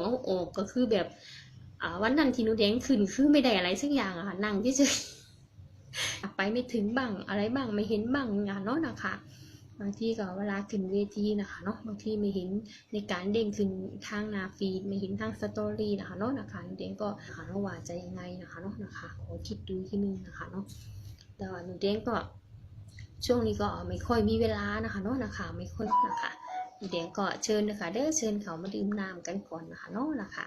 องเอาออกก็คือแบบวันนั้นที่หนูแดงขึ้นคือไม่ได้อะไรสักอย่างอะค่ะนั่งเฉยๆไปไม่ถึงบ้างอะไรบ้างไม่เห็นบ้างงานเนาะนะคะบางทีก็เวลาขึ้นเวทีนะคะเนาะบางทีไม่เห็นในการเด้งขึ้นทางนาฟีดไม่เห็นทางสตอรี่นะคะเนาะนะคะหนูแดงก็หาว่าจะยังไงนะคะเนาะนะคะขอคิดดูที่นึงนะคะเนาะแต่ว่าหนูแดงก็ช่วงนี้ก็ไม่ค่อยมีเวลานะคะเนาะนะคะไม่ค่อยนะคะ หนูแดงก็เชิญนะคะเด้อเชิญเขามาดื่มน้ำกันก่อนนะคะเนาะนะคะ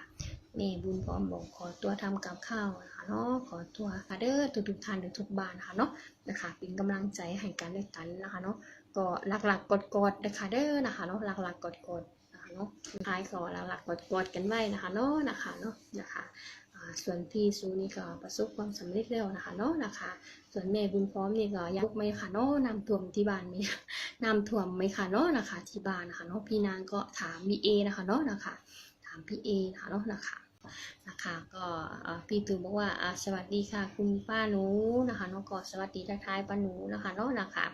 แม่บุญพร้อมบอกขอตัวทำกับข้าวนะคะเนาะขอตัวค่ะเด้อทุกทุกท่านทุกบ้านนะคะเนาะนะคะเป็นกำลังใจให้กันและกันนะคะเนาะก็หลักๆกดๆนะคะเด้อนะคะเนาะหลักๆกดๆนะคะเนาะท้ายก็หลักๆกดๆกันไว้นะคะเนาะนะคะเนาะนะคะ ส่วนพี่ซูนี่ก็ประสบความสำเร็จแล้วนะคะเนาะนะคะ ส่วนแม่บุญพร้อมนี่ก็ยังทุกไหมค่ะเนาะน้ำท่วมที่บ้านไหมน้ำท่วมไหมค่ะเนาะนะคะที่บ้านนะคะเนาะพี่นางก็ถามบีเอนะคะเนาะนะคะ ถามพี่เอนะคะเนาะนะคะนะคะก็พี่ตูบอกว่าสวัสดีค่ะคุณป้าหนูนะคะน้องก็สวัสดีทักทายป้าหนูนะคะเนาะนะคะ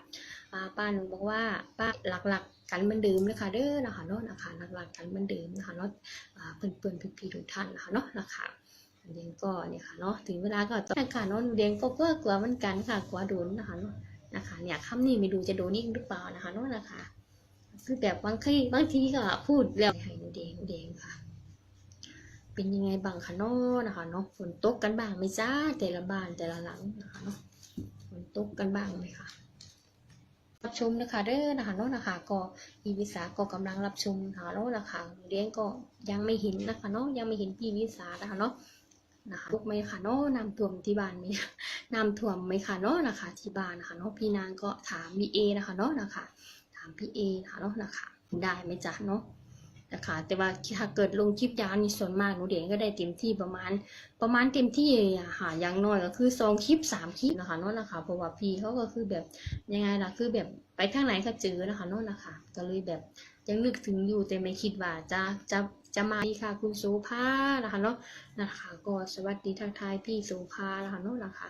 อ่าป้าหนูบอกว่าป้าหลักๆกันมือนเดิมเลยค่ะเด้อนะคะเนาะนะคะหลักๆกันมือนเดิมนะคะเนาะอ่าเพื่อนๆพี่ๆทุกท่านนะคะเนาะนะคะ เดงก็เนี่ยค่ะเนาะถึงเวลาก็ต้องค่ะเนาะเดงก็กลัวกลัวเหมือนกันค่ะกลัวโดนนะคะเนาะนะคะ เนี่ยคำนี้ไม่รู้จะโดนอีกหรือเปล่านะคะเนาะนะคะคือแบบบางทีบางทีก็พูดแล้วให้หนูแดงหนูแดงค่ะ เป็นยังไงบ้างคะเนาะนะคะเนาะฝนตกกันบ้างไหมจ้าแต่ละบ้านแต่ละหลังนะคะเนาะฝนตกกันบ้างไหมคะรับชมนะคะเด้อนะคะเนาะนะคะก็พี่วิสาก็กำลังรับชมนะคะเนาะนะคะเลี้ยงก็ยังไม่เห็นนะคะเนาะยังไม่เห็นพี่วิสานะคะเนาะ นะคะลุกไหมคะเนาะน้ำท่วมที่บ้านไหมน้ำท่วมไหมคะเนาะนะคะ ที่บ้านนะคะเนาะพี่นางก็ถามพี่เอนะคะเนาะนะคะ ถามพี่เอนะคะเนาะนะคะ ได้ไหมจ๊ะเนาะนะคะแต่ว่าถ้าเกิดลงคลิปยาวนี่ส่วนมากหนูเดียนก็ได้เต็มที่ประมาณ ประมาณเต็มที่อะค่ะอย่างน้อยก็คือสองคลิปสามคลิปนะคะนั่นนะคะเพราะว่าพี่เขาก็คือแบบยังไงล่ะคือแบบไปทางไหนก็เจอนะคะนั่นนะคะก็เลยแบบยังนึกถึงอยู่แต่ไม่คิดว่าจะจะ จะมาดีค่ะคุณโสภานะคะเนาะนะคะ ก็สวัสดีทักทายพี่โสภานะคะเนาะนะคะ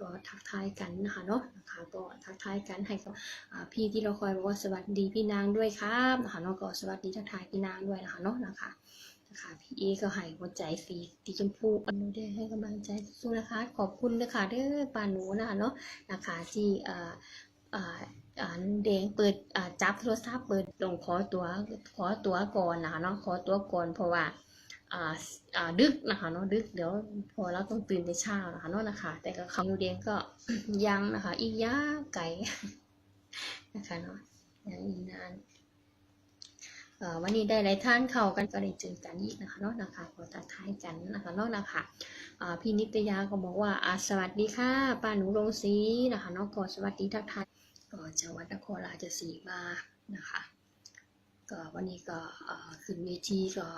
ก็ทักทายกันนะคะเนาะนะคะก็ทักทายกันให้กับพี่ที่เราคอยบอกว่าสวัสดีพี่นางด้วยครับนะคะเน้องก็สวัสดีทักทายพี่นางด้วยนะคะเนาะนะคะนะคะพี่เอก็ให้หัวใจสีสีชมพูอนนู้นได้ให้กำลังใจสู้นะคะ ขอบคุณนะคะเด้อปาหนูนะคะเนาะนะคะที่ แดงเปิดจับโทรศัพท์เปิดลงขอตัวขอตัวก่อนนะคะเนาะขอตัวก่อนเพราะว่าดึกนะคะเนาะดึกเดี๋ยวพอเราต้องตื่นแต่เช้านะคะเนาะนะคะ แต่ก็เขาอยู่แดงก็ยังนะคะ อีกยาไกลนะคะเนาะยังอีกนาน วันนี้ได้ไรท่านเข้ากันก็ได้เจอกันอีกนะคะเนาะนะคะขอทักทายกันนะคะเนาะนะคะอ่าพี่นิตยาก็บอกว่าสวัสดีค่ะป้าหนูโรงศรีนะคะเนาะก็สวัสดีทักทายจังหวัดนครราชสีมานะคะก็วันนี้ก็เอ่อขึ้นเวทีก็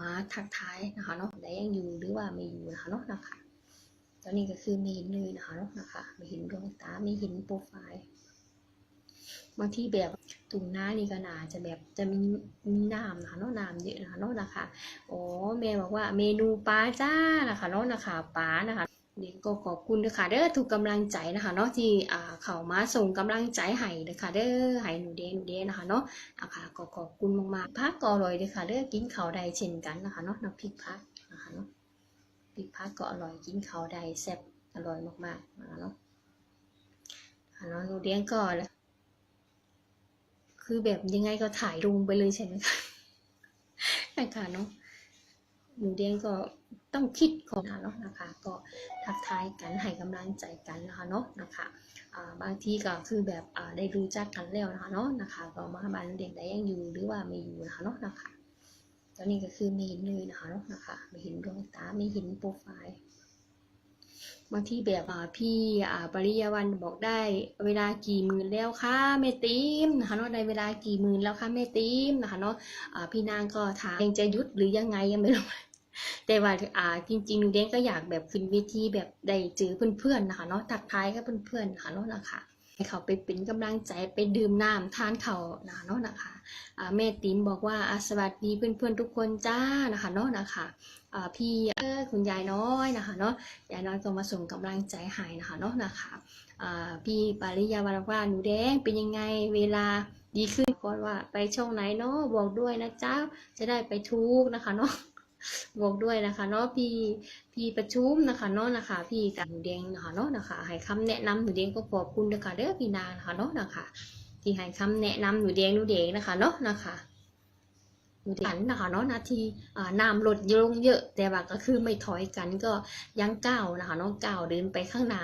มาทักทายนะคะเนาะได้ยังอยู่หรือว่าไม่อยู่นะคะเนาะนะคะตอนนี้ก็คือไม่เห็นเลยนะคะเนาะนะคะไม่เห็นดวงตาไม่เห็นโปรไฟล์บางที่แบบ ตุ่มหน้านี่ก็น่าจะแบบจะมีมีน้ำนะคะเนาะน้ำเยอะนะคะเนาะนะคะโอ้แม่บอกว่าเมนูปลาจ้านะคะเนาะนะคะปลานะคะเด็กก็ขอบคุณนะคะเด้อถูกกำลังใจนะคะเนาะที่อ่าเขามาส่งกำลังใจให้นะคะเด้อให้หนูเด้หนูเด้นะคะเนาะนะค่ะก็ขอบคุณมากๆพักก็อร่อยเลยค่ะเด้อกินข้าวใดเช่นกันนะคะเนาะน้ำพริกพักนะคะเนาะพริกพักก็อร่อยกินเขาวได้แซ่บอร่อยมากๆนะคะเนาะอ่าเนาะหนูเลี้งก็แล้ว คือแบบยังไงก็ถ่ายลงไปเลยใช่ไหมคะนะคะเนาะหนูเลี้ยงก็ต้องคิดก่อนนะเนาะนะคะ ก็ทักทายกันให้กำลังใจกันนะคะเนาะนะคะบางทีก็คือแบบได้รู้จักกันแล้วนะคะเนาะนะคะ ก็มาบ้านเด็กได้ยังอยู่หรือว่าไม่อยู่นะคะเนาะนะคะตอนนี้ก็คือไม่เห็นเลยนะคะเนาะนะคะไม่เห็นดวงตาไม่เห็นโปรไฟล์ บางทีแบบพี่ปริยาวันบอกได้เวลากี่หมื่นแล้วคะแม่ติมนะคะเนาะในเวลากี่หมื่นแล้วคะแม่ติมนะคะเนาะอ่าพี่นางก็ถามยังจะหยุดหรือยังไงยังไม่รู้แต่ว่าอ่าจริงๆหนูเด้งก็อยากแบบขึ้นเวทีแบบได้เจอเพื่อนๆนะคะเนาะทักทายกับเพื่อนๆนะคะเนาะนะคะ ให้เขาไปเป็นกำลังใจไปดื่มน้ำทานเขานะเนาะนะคะอ่าแม่ติ๋มบอกว่าอาสวัสดีเพื่อนๆทุกคนจ้านะคะเนาะนะคะพี่คุณยายน้อยนะคะเนาะยายน้อยก็มาส่งกำลังใจให้นะคะเนาะนะคะพี่ปาริยาวันว่าหนูแดงเป็นยังไงเวลาดีขึ้นก่อนว่าไปช่องไหนเนาะบอกด้วยนะเจ้าจะได้ไปทุกนะคะเนาะ บอกด้วยนะคะเนาะพี่พี่ประชุมนะคะเนาะนะคะพี่กับหนูแดงนะคะเนาะนะคะให้คำแนะนำหนูแดงก็ขอบคุณนะคะเด้อพี่นางนะคะเนาะนะคะที่ให้คำแนะนำหนูแดงหนูแดงนะคะเนาะนะคะหนูแดงนะคะเนาะนาทีอ่าน้ำลดลงเยอะ แต่ว่าก็คือไม่ถอยกันก็ยังก้าวนะคะเนาะก้าวเดินไปข้างหน้า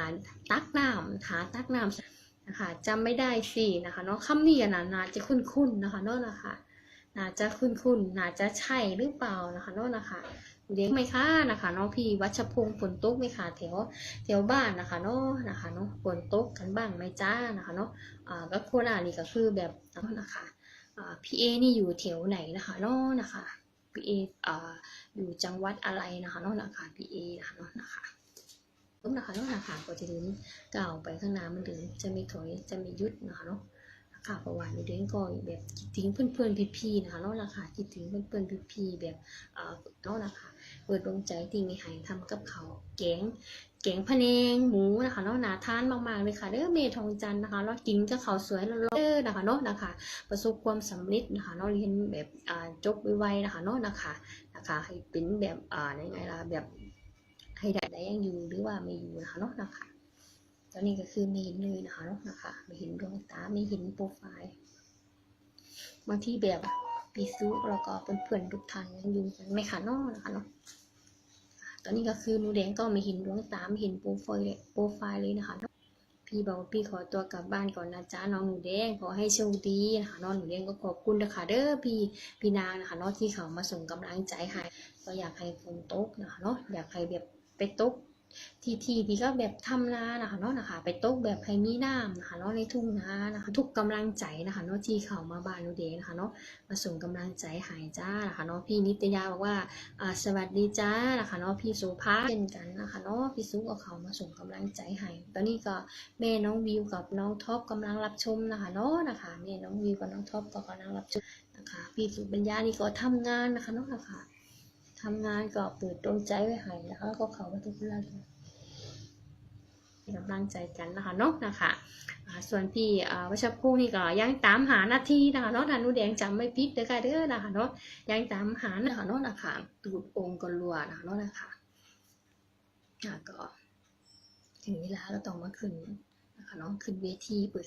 ตักน้ำหาตักน้ำนะคะจำไม่ได้สินะคะเนาะคำนี้นะน่าจะคุ้นๆนะคะเนาะนะคะ น่าจะคุ้นๆน่าจะใช่หรือเปล่านะคะเนาะนะคะเลี้ยงไหมคะนะคะเนาะพี่วัชพงศ์ฝนตกไหมคะแถวแถวบ้านนะคะเนาะนะคะเนาะฝนตกกันบ้างไหมจ้านะคะเนาะอ่าก็โคราชนี่ก็คือแบบนะคะอ่าพี่เอนี่อยู่แถวไหนนะคะเนาะนะคะพี่เออ่าอยู่จังหวัดอะไรนะคะเนาะนะคะพี่เอนะคะเนาะนะคะต้มนะคะเนาะนะคะก็จะเดินก้าวไปข้างหน้ามันเดินจะไม่ถอยจะไม่ยุดนะคะเนาะ ค่ะประวัติเรื่องก็แบบคิดถึงเพื่อนๆพี่ๆนะคะเนาะนะค่ะคิดถึงเพื่อนๆพี่ๆแบบเอ่อเนาะนะคะเปิดดวงใจที่มีให้ทำกับเขาแกงแกงพะแนงหมูนะคะเนาะนาทานมากๆเลยค่ะเด้อเมทองจันนะคะแล้วกินกับข้าวสวยแล้วเด้อนะคะเนาะนะคะประสบความสำเร็จนะคะเนาะเรียนแบบอ่าจบไวๆนะคะเนาะนะคะนะคะให้เป็นแบบอ่ายังไงล่ะแบบให้ได้ได้ยังอยู่หรือว่าไม่อยู่นะคะเนาะนะคะ ตอนนี้ก็คือไม่เห็นเลยนะคะเนาะนะคะไม่เห็นดวงตาไม่เห็นโปรไฟล์บางที่แบบปีซุแล้วก็เพื่อนๆทุกท่านยังอยู่กันไม่ขาดนอกนะคะเนาะตอนนี้ก็คือหนูแดงก็ไม่เห็นดวงตาไม่เห็นโปรไฟล์เลยโปรไฟล์เลยนะคะพี่บอกพี่ขอตัวกลับบ้านก่อนนะจ๊ะน้องหนูแดงขอให้โชคดีนะคะน้องหนูแดงก็ขอบคุณนะคะเด้อพี่พี่นางนะคะเนาะที่เขามาส่งกำลังใจให้ก็อยากให้ฝนตกนะคะเนาะอยากให้แบบไปตก ทีทีพี่ก็แบบทำนานะคะเนาะนะคะ ไปตกแบบให้มีน้ำนะคะเนาะในทุ่งนานะคะ ทุกกำลังใจนะคะเนาะที่เขามาบ้านนูเดนะคะเนาะมาส่งกำลังใจหายจ้านะคะเนาะพี่นิตยาบอกว่าอ่าสวัสดีจ้านะคะเนาะพี่สุภาเช่นกันนะคะเนาะพี่สุก็เขามาส่งกำลังใจให้ตอนนี้ก็แม่น้องวิวกับน้องท็อปกำลังรับชมนะคะเนาะนะคะแม่น้องวิวกับน้องท็อปก็กำลังรับชมนะคะพี่สุปัญญานี่ก็ทำงานนะคะเนาะนะคะ ทำงานก็เปิดดวงใจไว้ให้นะคะ ก็เขามาทุกเรื่องกำลังใจกันนะคะเนาะนะคะส่วนพี่วัชภูนี่ก็ยังตามหาหน้าที่นะคะเนาะทานุแดงจำไม่ผิดเด้อค่ะเด้อนะคะเนาะยังตามหานะคะเนาะนะคะตูดองค์กลัวนะคะเนาะนะคะก็ถึงเวลาเราต้องมาขึ้นนะคะเนาะขึ้นเวทีเปิด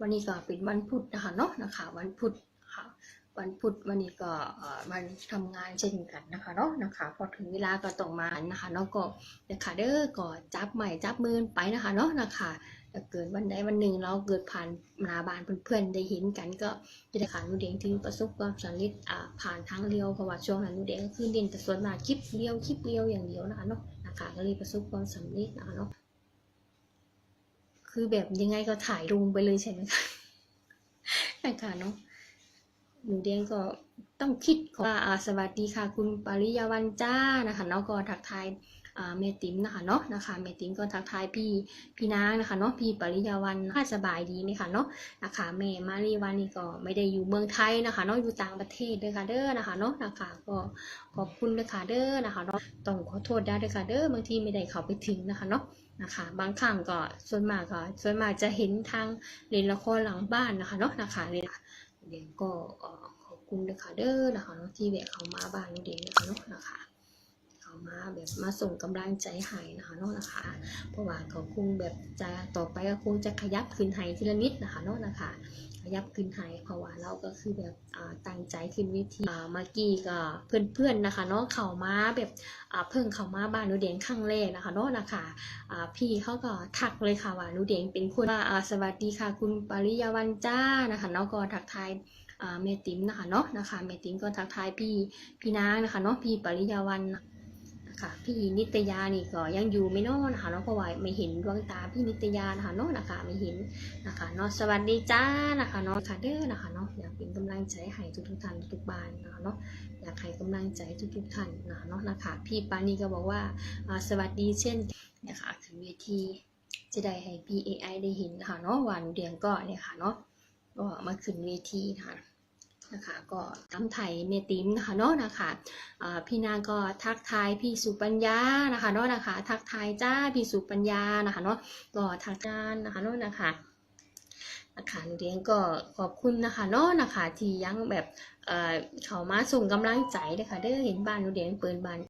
วันนี้ก็เป็นวันพุธนะคะเนาะนะคะ วันพุธค่ะ วันพุธวันนี้ก็วันทำงานเช่นกันนะคะเนาะนะคะพอถึงเวลาก็ต้องมานะคะเนาะก็นะคะเด้อก็จับใหม่จับมือไปนะคะเนาะนะคะถ้าเกิดวันใดวันหนึ่งเราเกิดผ่านหนาบานเพื่อนๆได้เห็นกันก็จะได้ขานูเดงถึงประสบความสำเร็จอ่าผ่านทางเรียวเพราะว่าช่วงนั้นนูเดงก็คือเด่นแต่ส่วนมากคลิปเรียวคลิปเรียวอย่างเดียวนะคะเนาะนะคะก็เลยประสบความสำเร็จนะคะเนาะคือแบบยังไงก็ถ่ายลงไปเลยใช่ไหมคะนะคะเนาะ หนูแดงก็ต้องคิดว่าสวัสดีค่ะ คุณปริยาวันจ้านะคะเนาะก็ทักทายเมติมนะคะเนาะนะคะเมติมก็ทักทายพี่พี่นางนะคะเนาะพี่ปริยาวันนะคะสบายดีไหมคะเนาะนะคะแม่มารีวันนี่ก็ไม่ได้อยู่เมืองไทยนะคะเนาะอยู่ต่างประเทศเด้อค่ะเด้อนะคะเนาะนะคะก็ขอบคุณเด้อค่ะเด้อนะคะเนาะต้องขอโทษได้เด้อค่ะเด้อบางทีไม่ได้เข้าไปถึงนะคะเนาะนะคะบางครั้งก็ส่วนมากก็ส่วนมากจะเห็นทางเล่นละครหลังบ้านนะคะเนาะนะคะเรียน เดี๋ยวก็ขอบคุณเด้อค่ะเด้อนะคะเนาะที่แวะเข้ามาบ้านเด็กนะคะเนาะนะคะเขามาแบบมาส่งกำลังใจให้นะคะเนาะนะคะ เพราะว่าเขาคงแบบจะต่อไปก็คงจะขยับขึ้นให้ทีละนิดนะคะเนาะนะคะ ยับขึ้นให้เพราะว่าเราก็คือแบบอ่าตั้งใจขึ้นวิธีอ่าเมื่อกี้ก็เพื่อนๆนะคะเนาะเขามาแบบเพิ่งเข้ามาบ้านนูเดงครั้งแรกนะคะเนาะนะคะพี่เขาก็ทักเลยค่ะว่านูเดงเป็นคนว่าสวัสดีค่ะ คุณปริยาวันจ้านะคะเนาะก็ทักทายเมติมนะคะเนาะนะคะเมติมก็ทักทายพี่พี่นางนะคะเนาะพี่ปริยาวัน ค่ะ พี่นิตยานี่ก็ยังอยู่ไม่นอนะคะเนาะเพราะว่าไม่เห็นดวงตาพี่นิตยานะคะเนาะนะคะไม่เห็นนะคะเนาะสวัสดีจ้านะคะเนาะค่ะเด้อนะคะเนาะอยากเป็นกำลังใจให้ทุกทุกท่านทุกบ้านนะคะเนาะอยากให้กำลังใจทุกทุกๆท่านนะคะเนาะนะคะพี่ปานีก็บอกว่าสวัสดีเช่นนะคะถึงเวทีจะได้ให้พี่ AI ได้เห็นนะคะเนาะวันเดียงก็เนี่ยค่ะเนาะก็มาขึ้นเวทีนะคะ นะคะ ก็ตำไทยเมติมนะคะเนาะนะคะพี่นางก็ทักทายพี่สุปัญญานะคะเนาะนะคะ ทักทายจ้าพี่สุปัญญานะคะเนาะก็ทักจานนะคะเนาะนะคะนะคะหนูเดียงก็ขอบคุณนะคะเนาะนะคะที่ยังแบบเอ่อเขามาส่งกำลังใจเลยค่ะเด้อเห็นบ้านหนูเดียงเปิดบ้าน